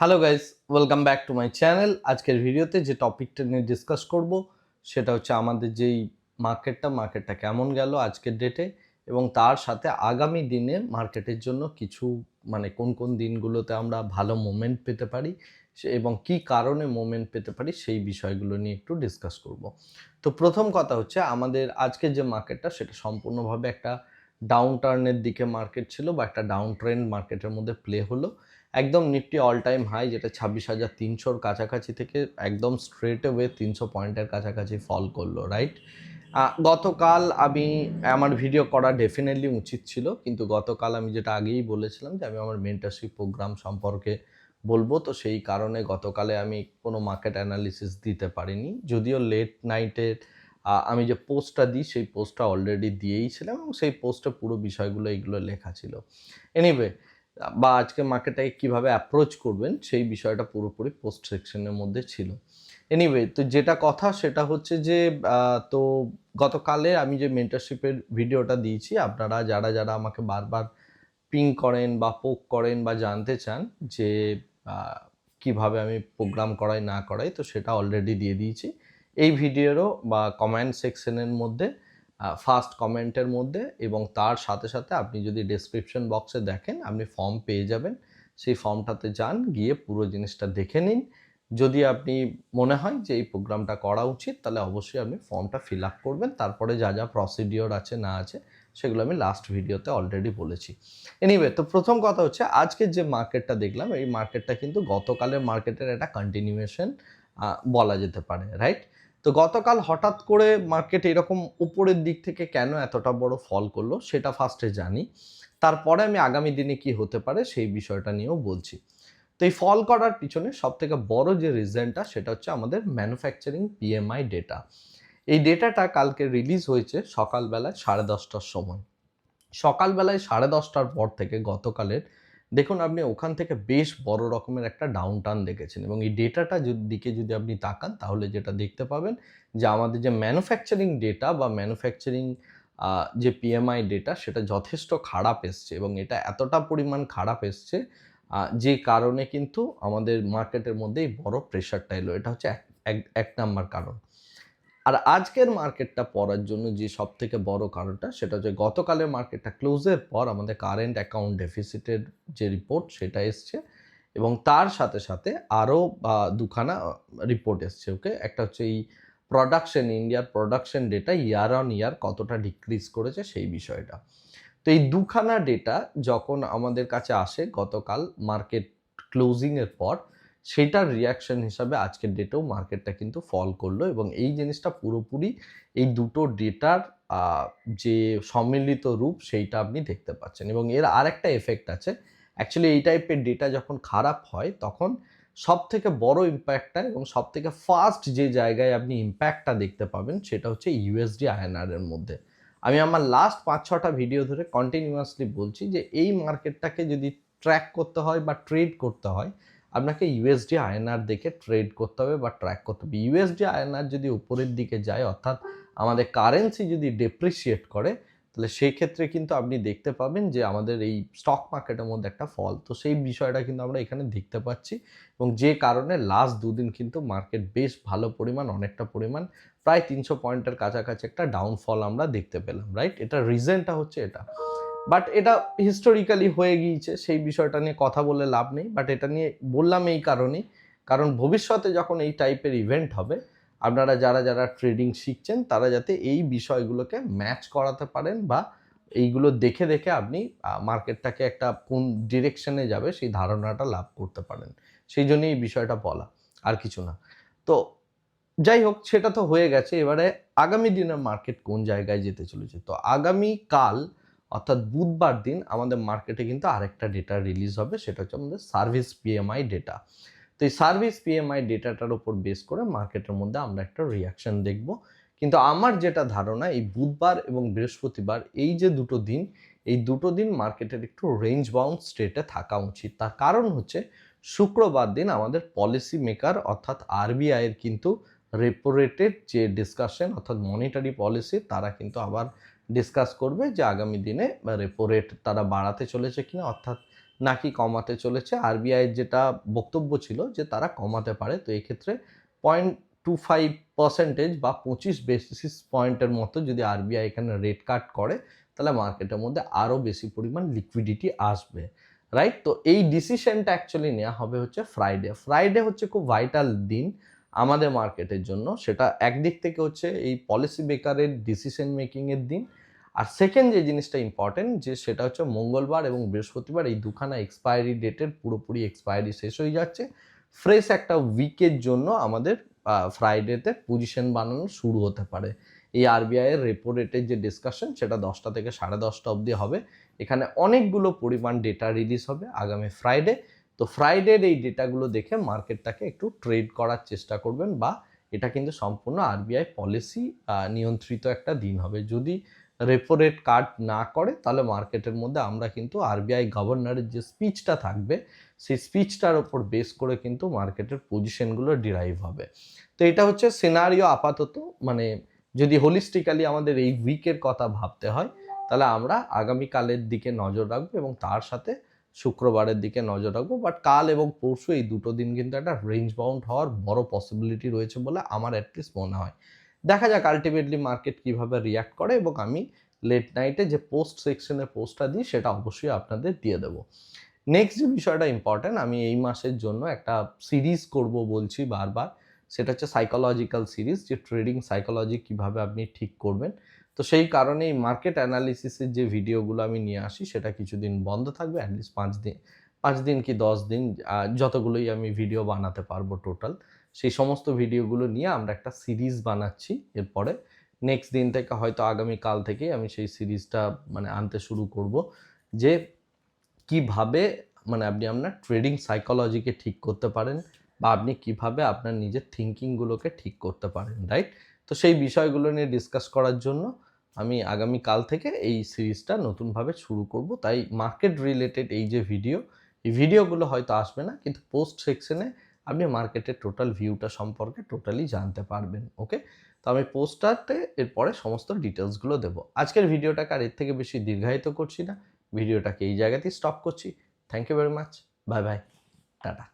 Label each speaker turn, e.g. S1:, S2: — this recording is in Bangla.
S1: Hello guys welcome back to my channel আজকের ভিডিওতে যে টপিকটা নিয়ে ডিসকাস করব, সেটা হচ্ছে আমাদের যেই মার্কেটটা মার্কেটটা কেমন গেল আজকের ডেটে এবং তার সাথে আগামী দিনে মার্কেটের জন্য কিছু মানে কোন কোন দিনগুলোতে আমরা ভালো মোমেন্ট পেতে পারি এবং কি কারণে মোমেন্ট পেতে পারি সেই বিষয়গুলো নিয়ে একটু ডিসকাস করব। তো প্রথম কথা হচ্ছে আমাদের আজকের যে মার্কেটটা সেটা সম্পূর্ণভাবে একটা ডাউন টার্নের দিকে মার্কেট ছিল বা একটা ডাউন ট্রেন্ড মার্কেটের মধ্যে প্লে হলো। একদম নিফটি অল টাইম হাই যেটা ছাব্বিশ হাজার তিনশোর কাছাকাছি থেকে একদম স্ট্রেট ওয়ে তিনশো পয়েন্টের কাছাকাছি ফল করল রাইট গতকাল আমি, আমার ভিডিও করা ডেফিনেটলি উচিত ছিল, কিন্তু গতকাল আমি যেটা আগেই বলেছিলাম যে আমি আমার মেন্টারশিপ প্রোগ্রাম সম্পর্কে বলব। তো সেই কারণে গতকালে আমি কোনো মার্কেট অ্যানালিসিস দিতে পারিনি। যদিও লেট নাইটের আমি যে পোস্টটা দিই, সেই পোস্টটা অলরেডি দিয়েই ছিলাম এবং সেই পোস্টে পুরো বিষয়গুলো, এইগুলো লেখা ছিল। এনিওয়ে বা আজকে মার্কেটটাকে কীভাবে অ্যাপ্রোচ করবেন, সেই বিষয়টা পুরোপুরি পোস্ট সেকশনের মধ্যে ছিল। এনিওয়ে তো যেটা কথা সেটা হচ্ছে যে তো গতকালে আমি যে মেন্টারশিপের ভিডিওটা দিয়েছি, আপনারা যারা যারা আমাকে বারবার পিং করেন বা পোক করেন বা জানতে চান যে কীভাবে আমি প্রোগ্রাম করাই, না করাই, তো সেটা অলরেডি দিয়ে দিয়েছি। এই ভিডিওরও বা কমেন্ট সেকশনের মধ্যে ফার্স্ট কমেন্টের মধ্যে এবং তার সাথে সাথে আপনি যদি ডেসক্রিপশন বক্সে দেখেন, আপনি ফর্ম পেয়ে যাবেন। সেই ফর্মটাতে যান, গিয়ে পুরো জিনিসটা দেখে নিন। যদি আপনি মনে হয় যে এই প্রোগ্রামটা করা উচিত, তাহলে অবশ্যই আপনি ফর্মটা ফিল আপ করবেন। তারপরে যা যা প্রসিডিওর আছে, না আছে, সেগুলো আমি লাস্ট ভিডিওতে অলরেডি বলেছি। এনিওয়ে তো প্রথম কথা হচ্ছে, আজকের যে মার্কেটটা দেখলাম, এই মার্কেটটা কিন্তু গতকালের মার্কেটের একটা কন্টিনিউয়েশন বলা যেতে পারে রাইট তো গতকাল হঠাৎ করে মার্কেট এরকম উপরের দিক থেকে কেন এতটা বড় ফল করল সেটা ফার্স্টে জানি। তারপরে আমি আগামী দিনে কি হতে পারে সেই বিষয়টা নিয়েও বলছি। তো এই ফল করার পিছনে সব থেকে বড় যে রিজনটা সেটা হচ্ছে আমাদের ম্যানুফ্যাকচারিং পিএমআই ডেটা এই ডেটাটা কালকে রিলিজ হয়েছে সকালবেলায় সাড়ে দশটার সময়। সকালবেলায় সাড়ে দশটার পর থেকে গতকালের দেখুন, আপনি ওখান থেকে বেশ বড় রকমের একটা ডাউন টার্ন দেখেছেন এবং এই ডেটাটা দিকে যদি আপনি তাকান, তাহলে যেটা দেখতে পাবেন যে আমাদের যে ম্যানুফ্যাকচারিং ডেটা বা ম্যানুফ্যাকচারিং যে পিএমআই ডেটা সেটা যথেষ্ট খারাপ এসছে এবং এটা এতটা পরিমাণ খারাপ এসছে যে কারণে কিন্তু আমাদের মার্কেটের মধ্যে এই বড় প্রেশারটা এলো। এটা হচ্ছে এক- এক- এক নাম্বার কারণ। আর আজকের মার্কেটটা পড়ার জন্য যে সব থেকে বড় কারণটা সেটা হচ্ছে গতকালের মার্কেটটা ক্লোজের পর আমাদের কারেন্ট অ্যাকাউন্ট ডেফিসিটের যে রিপোর্ট সেটা এসছে এবং তার সাথে সাথে আরও দুখানা রিপোর্ট এসছে ওকে একটা হচ্ছে এই প্রোডাকশন ইন্ডিয়ার production data year on year কতটা ডিক্রিজ করেছে সেই বিষয়টা। তো এই দুখানা ডেটা যখন আমাদের কাছে আসে গতকাল মার্কেট ক্লোজিংয়ের পর সেটার রিয়াকশন হিসাবে আজকের ডেটেও মার্কেটটা কিন্তু ফল করল এবং এই জিনিসটা পুরোপুরি এই দুটো ডেটার যে সম্মিলিত রূপ সেইটা আপনি দেখতে পাচ্ছেন এবং এর আরেকটা এফেক্ট আছে। অ্যাকচুয়ালি এই টাইপের ডেটা যখন খারাপ হয়, তখন সব থেকে বড় ইম্প্যাক্টটা এবং সব থেকে ফার্স্ট যে জায়গায় আপনি ইম্প্যাক্টটা দেখতে পাবেন সেটা হচ্ছে ইউএসডি আইএনআর এর মধ্যে। আমি আমার লাস্ট পাঁচ ছটা ভিডিও ধরে কন্টিনিউয়াসলি বলছি যে এই মার্কেটটাকে যদি ট্র্যাক করতে হয় বা ট্রেড করতে হয় আপনাকে ইউএসডি আয়নার দেখে ট্রেড করতে হবে বা ট্র্যাক করতে হবে। ইউএসডি আয়নার যদি উপরের দিকে যায়, অর্থাৎ আমাদের কারেন্সি যদি ডেপ্রিসিয়েট করে, তাহলে সেই ক্ষেত্রে কিন্তু আপনি দেখতে পাবেন যে আমাদের এই স্টক মার্কেটের মধ্যে একটা ফল তো সেই বিষয়টা কিন্তু আমরা এখানে দেখতে পাচ্ছি এবং যে কারণে লাস্ট দুদিন কিন্তু মার্কেট বেশ ভালো পরিমাণ, অনেকটা পরিমাণ, প্রায় তিনশো পয়েন্টের কাছাকাছি একটা ডাউনফল আমরা দেখতে পেলাম রাইট এটা রিজনটা হচ্ছে এটা। বাট এটা হিস্টোরিক্যালি হয়ে গিয়েছে, সেই বিষয়টা নিয়ে কথা বলে লাভ নেই। বাট এটা নিয়ে বললাম এই কারণেই। কারণ ভবিষ্যতে যখন এই টাইপের ইভেন্ট হবে, আপনারা যারা যারা ট্রেডিং শিখছেন, তারা যাতে এই বিষয়গুলোকে ম্যাচ করাতে পারেন বা এইগুলো দেখে দেখে আপনি মার্কেটটাকে একটা কোন ডিরেকশনে যাবে, সেই ধারণাটা লাভ করতে পারেন। সেই জন্যই এই বিষয়টা বলা, আর কিছু না। তো যাই হোক, সেটা তো হয়ে গেছে। এবারে আগামী দিনের মার্কেট কোন জায়গায় যেতে চলেছে? তো আগামী কাল অর্থাৎ বুধবার দিন আমাদের মার্কেটে কিন্তু আরেকটা ডেটা রিলিজ হবে, সেটা হচ্ছে আমাদের সার্ভিস পিএমআই ডেটা তো এই সার্ভিস পিএমআই ডেটাটার উপর বেস করে মার্কেটের মধ্যে আমরা একটা রিয়াকশন দেখব। কিন্তু আমার যেটা ধারণা, এই বুধবার এবং বৃহস্পতিবার এই যে দুটো দিন, এই দুটো দিন মার্কেটের একটু রেঞ্জ বাউন্ড স্টেটে থাকা উচিত। তার কারণ হচ্ছে শুক্রবার দিন আমাদের পলিসি মেকার অর্থাৎ আরবিআইয়ের কিন্তু রেপো রেটের যে ডিসকাশন অর্থাৎ মনিটারি পলিসি তারা কিন্তু আবার ডিসকাস করবে যে আগামী দিনে রেপো রেট তারা বাড়াতে চলেছে কিনা, অর্থাৎ নাকি কমাতে চলেছে। আরবিআইয়ের যেটা বক্তব্য ছিল যে তারা কমাতে পারে, তো এক্ষেত্রে পয়েন্ট টু ফাইভ পার্সেন্টেজ বা পঁচিশ বেসিস পয়েন্টের মতো যদি আরবিআই এখানে রেট কাট করে, তাহলে মার্কেটের মধ্যে আরও বেশি পরিমাণ লিকুইডিটি আসবে রাইট তো এই ডিসিশনটা অ্যাকচুয়ালি নেওয়া হবে হচ্ছে ফ্রাইডে ফ্রাইডে হচ্ছে খুব ভাইটাল দিন আমাদের মার্কেটের জন্য। সেটা একদিক থেকে হচ্ছে এই পলিসি বেকারের ডিসিশন মেকিংয়ের দিন আর সেকেন্ড যে জিনিসটা ইম্পর্টেন্ট যে সেটা হচ্ছে মঙ্গলবার এবং বৃহস্পতিবার এই দুখানা এক্সপায়ারি ডেটের পুরোপুরি এক্সপায়ারি শেষ হয়ে যাচ্ছে। ফ্রেশ একটা উইকের জন্য আমাদের ফ্রাইডেতে পজিশন বানানো শুরু হতে পারে। এই আরবিআইয়ের রেপো রেটের যে ডিসকাশন সেটা দশটা থেকে সাড়ে দশটা অবধি হবে। এখানে অনেকগুলো পরিমাণ ডেটা রিলিজ হবে আগামী ফ্রাইডে তো ফ্রাইডের এই ডেটাগুলো দেখে মার্কেটটাকে একটু ট্রেড করার চেষ্টা করবেন বা এটা কিন্তু সম্পূর্ণ আরবিআই পলিসি নিয়ন্ত্রিত একটা দিন হবে। যদি রেপো রেট কাট না করে, তাহলে মার্কেটের মধ্যে আমরা কিন্তু আরবিআই গভর্নরের যে স্পিচটা থাকবে, সেই স্পিচটার ওপর বেস করে কিন্তু মার্কেটের পজিশনগুলো ডিরাইভ হবে। তো এটা হচ্ছে সিনারিও আপাতত মানে যদি হোলিস্টিক্যালি আমাদের এই উইকের কথা ভাবতে হয়, তাহলে আমরা আগামীকালের দিকে নজর রাখব এবং তার সাথে শুক্রবারের দিকে নজর রাখব। বাট কাল এবং পরশু এই দুটো দিন কিন্তু একটা রেঞ্জ বাউন্ড হওয়ার বড় পসিবিলিটি রয়েছে বলে আমার অ্যাটলিস্ট মনে হয়। দেখা যাক আলটিমেটলি মার্কেট কীভাবে রিয়াক্ট করে এবং আমি লেট নাইটে যে পোস্ট সেকশনে পোস্টটা দিই, সেটা অবশ্যই আপনাদের দিয়ে দেবো। নেক্সট যে বিষয়টা ইম্পর্ট্যান্ট আমি এই মাসের জন্য একটা সিরিজ করব বলছি বারবার। সেটা হচ্ছে সাইকোলজিক্যাল সিরিজ যে ট্রেডিং সাইকোলজি কীভাবে আপনি ঠিক করবেন। তো সেই কারণে এই মার্কেট অ্যানালিসিসের যে ভিডিওগুলো আমি নিয়ে আসি, সেটা কিছুদিন বন্ধ থাকবে অ্যাটলিস্ট পাঁচ দিন পাঁচ দিন কি দশ দিন যতগুলোই আমি ভিডিও বানাতে পারব টোটাল সেই সমস্ত ভিডিওগুলো নিয়ে আমরা একটা সিরিজ বানাচ্ছি এরপরে নেক্সট দিন থেকে হয়তো আগামী কাল থেকেই আমি সেই সিরিজটা মানে আনতে শুরু করব যে কীভাবে মানে আপনি আপনার ট্রেডিং সাইকোলজিকে ঠিক করতে পারেন বা আপনি কীভাবে আপনার নিজের থিঙ্কিংগুলোকে ঠিক করতে পারেন রাইট তো সেই বিষয়গুলো নিয়ে ডিসকাস করার জন্য আমি আগামী কাল থেকে এই সিরিজটা নতুনভাবে শুরু করব। তাই মার্কেট রিলেটেড এই যে ভিডিও এই ভিডিওগুলো হয়তো আসবে না, কিন্তু পোস্ট সেকশনে আপনি মার্কেটের টোটাল ভিউটা সম্পর্কে টোটালি জানতে পারবেন ওকে তো আমি পোস্টারতে এরপরে সমস্ত ডিটেলসগুলো দেবো। আজকের ভিডিওটাকে আর এর থেকে বেশি দীর্ঘায়িত করছি না। ভিডিওটাকে এই জায়গাতেই স্টপ করছি। Thank you very much bye bye tata